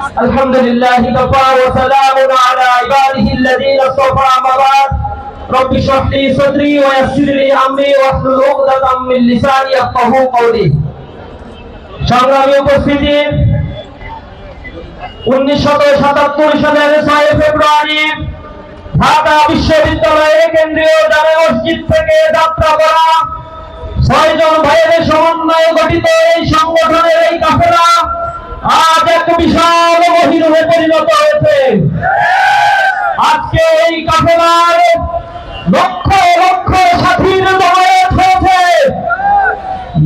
الحمد لله كفى وسلام على عباده الذين اصطفى أما بعد رب اشرح لي صدري ويسر لي امري واحلل عقدة من لساني يفقهوا قولي সংগ্রামী উপস্থিতি উনিশশো সাতাত্তর সালের ছয় ফেব্রুয়ারি ঢাকা বিশ্ববিদ্যালয়ের কেন্দ্রীয় জামে মসজিদ থেকে যাত্রা করা ছয়জন ভাইয়ের সমন্বয়ে গঠিত এই সংগঠনের এই কাফেলা আজ এক বিশাল মহিরূপে পরিণত হয়েছে। আজকে এই কাফেলার লক্ষ লক্ষ সাথীর জমায়েত হয়েছে।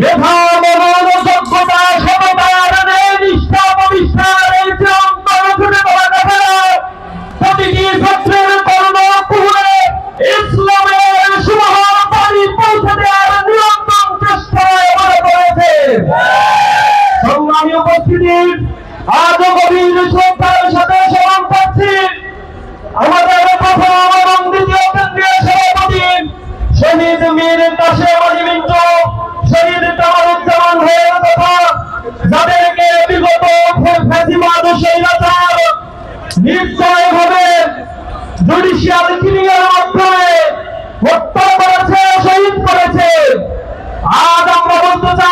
মেধা মনন যোগ্যতা সততার নিষ্ঠা, প্রতিষ্ঠার এই যে অন্তর ফুটে তোলা কাফেলা প্রতিটি ছাত্রের কর্ম পুরে ইসলামের সুমহান বাণী পৌঁছে দেওয়ার নিরন্তর চেষ্টায় এবারে করেছে। সংগ্রামী উপস্থিতি আজও গভীর শ্রদ্ধার সাথে স্মরণ করছি আমাদের প্রথম এবং দ্বিতীয় কেন্দ্রীয় সভাপতি শহীদ মীর কাশেম আলী মিন্টু। শহীদ কামারুজ্জামান হয়ে তথা যাদেরকে বিগত ফ্যাসিবাদ স্বৈরাচার নিশ্চয় ভাবে জুডিশিয়াল কিলিং এর মাধ্যমে হত্যা করেছে, শহীদ করেছে। আজ আমরা বলতে চাই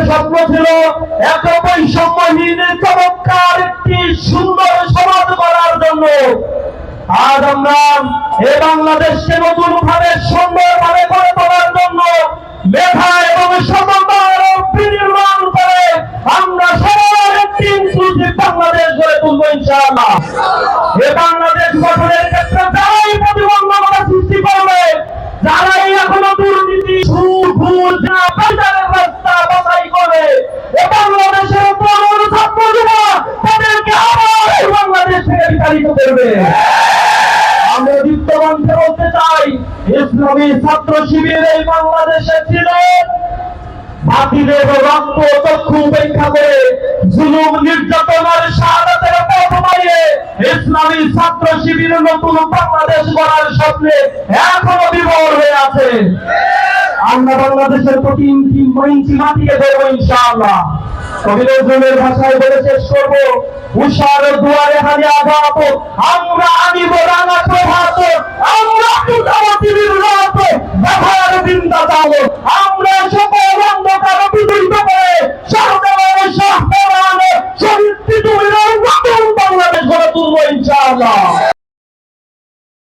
চোখে স্বপ্ন ছিল এক বৈষম্যহীন, চমৎকার একটি সুন্দর সমাজ করার জন্য। আজ আমরা এ বাংলাদেশকে নতুন ভাবে সুন্দর ভাবে করে তোলার জন্য মেধা এবং সমতার বিনির্মাণ করে আমরা সবার একটি ইনক্লুসিভ বাংলাদেশ গড়ে তুলবো ইনশাআল্লাহ। এ বাংলাদেশ গঠনের ক্ষেত্রে যারাই প্রতিবন্ধকতা সৃষ্টি করবে, যারাই করবে। আমরা বিত্তমন্ত্রে বলতে চাই, ইসলামী ছাত্র শিবির এই বাংলাদেশে ছিল। বাতিলের রক্ত চক্ষু উপেক্ষা করে জুলুম নির্যাতনের শাহাদাতের পথ মারিয়ে ইসলামী ছাত্র শিবির নতুন বাংলাদেশ গড়ার স্বপ্নে এখনও বিভোর হয়ে আছে। আমরা বাংলাদেশের প্রতি ইঞ্চি মাটিকে দেবো ইনশাআল্লাহ। নজরুলের ভাষায় বলে শেষ করব। উষার দুয়ারে হানি আঘাত। আমরা আনিব রাঙা প্রভাত আমরা কুটাবতীর দিন আমরা